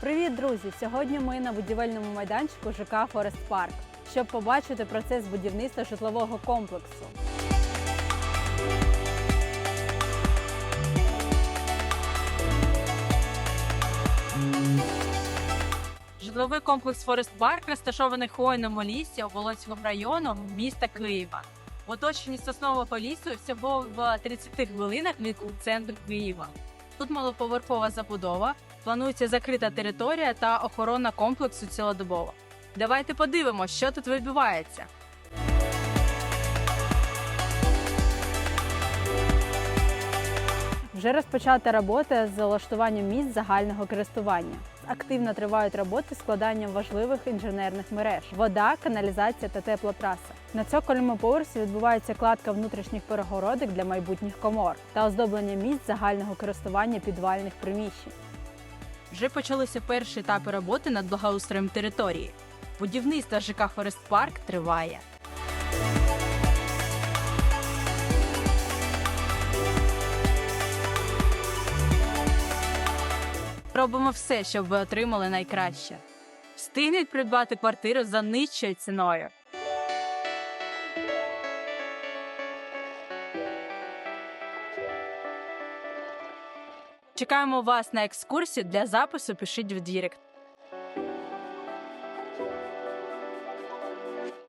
Привіт, друзі! Сьогодні ми на будівельному майданчику ЖК Форест Парк, щоб побачити процес будівництва житлового комплексу. Житловий комплекс Форест Парк розташований в хвойному лісі Оболонського району міста Києва. В оточенні соснового лісу всього в 30 хвилинах від центру Києва. Тут малоповерхова забудова, планується закрита територія та охорона комплексу цілодобово. Давайте подивимося, що тут відбувається. Вже розпочата робота з влаштуванням місць загального користування. Активно тривають роботи складанням важливих інженерних мереж: вода, каналізація та теплотраса. На цокольному поверсі відбувається кладка внутрішніх перегородок для майбутніх комор та оздоблення місць загального користування підвальних приміщень. Вже почалися перші етапи роботи над благоустроєм території. Будівництво ЖК Форест Парк триває. Робимо все, щоб ви отримали найкраще. Встигніть придбати квартиру за нижчою ціною. Чекаємо вас на екскурсію для запису. Пишіть в Дірект.